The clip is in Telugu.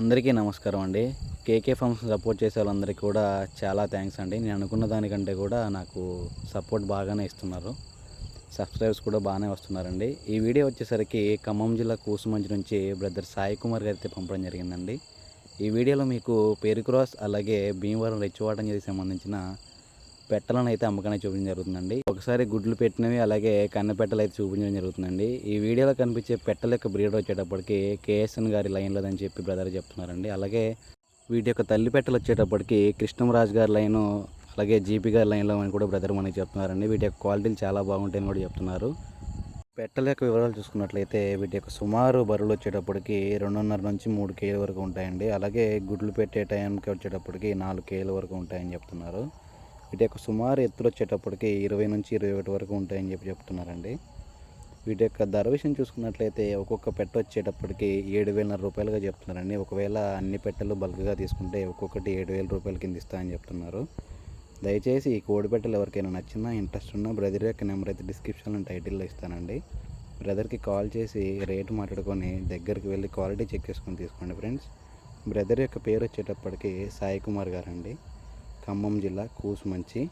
అందరికీ నమస్కారం అండి. కేకే ఫార్మ్స్ సపోర్ట్ చేసే వాళ్ళందరికీ కూడా చాలా థ్యాంక్స్ అండి. నేను అనుకున్న దానికంటే కూడా నాకు సపోర్ట్ బాగానే ఇస్తున్నారు. సబ్స్క్రైబర్స్ కూడా బాగానే వస్తున్నారండి. ఈ వీడియో వచ్చేసరికి ఖమ్మం జిల్లా కూసుమంచి నుంచి బ్రదర్ సాయి కుమార్ గారి అయితే పంపడం జరిగిందండి. ఈ వీడియోలో మీకు పేరుక్రాస్ అలాగే భీమవరం రెచ్చివాటం చేసి సంబంధించిన పెట్టలను అయితే అమ్మకాన్ని చూపించడం జరుగుతుందండి. ఒకసారి గుడ్లు పెట్టినవి అలాగే కన్న పెట్టలు అయితే చూపించడం జరుగుతుందండి. ఈ వీడియోలో కనిపించే పెట్టల యొక్క బ్రీడ్ వచ్చేటప్పటికి కేఎస్ఎన్ గారి లైన్లో అని చెప్పి బ్రదర్ చెప్తున్నారండి. అలాగే వీటి యొక్క తల్లి పెట్టలు వచ్చేటప్పటికి కృష్ణంరాజు గారి లైను అలాగే జీపీ గారి లైన్లో అని కూడా బ్రదర్ మనకి చెప్తున్నారండి. వీటి యొక్క క్వాలిటీలు చాలా బాగుంటాయని కూడా చెప్తున్నారు. పెట్టల యొక్క వివరాలు చూసుకున్నట్లయితే వీటి యొక్క సుమారు బరువులు వచ్చేటప్పటికి రెండున్నర నుంచి మూడు కేజీల వరకు ఉంటాయండి. అలాగే గుడ్లు పెట్టే టైంకి వచ్చేటప్పటికి నాలుగు కేజీల వరకు ఉంటాయని చెప్తున్నారు. వీటి యొక్క సుమారు ఎత్తులు వచ్చేటప్పటికి ఇరవై నుంచి ఇరవై ఒకటి వరకు ఉంటాయని చెప్పి చెప్తున్నారండి. వీటి యొక్క ధర విషయం చూసుకున్నట్లయితే ఒక్కొక్క పెట్ట వచ్చేటప్పటికి ఏడు వేలన్నర రూపాయలుగా చెప్తున్నారండి. ఒకవేళ అన్ని పెట్టెలు బల్క్గా తీసుకుంటే ఒక్కొక్కటి ఏడు వేల రూపాయల కింద ఇస్తాయని చెప్తున్నారు. దయచేసి ఈ కోడి పెట్టెలు ఎవరికైనా నచ్చినా ఇంట్రెస్ట్ ఉన్నా బ్రదర్ యొక్క నెంబర్ అయితే డిస్క్రిప్షన్లో టైటిల్లో ఇస్తానండి. బ్రదర్కి కాల్ చేసి రేటు మాట్లాడుకొని దగ్గరికి వెళ్ళి క్వాలిటీ చెక్ చేసుకొని తీసుకోండి ఫ్రెండ్స్. బ్రదర్ యొక్క పేరు వచ్చేటప్పటికి సాయి కుమార్ గారండి. ఖమ్మం జిల్లా కూసుమంచి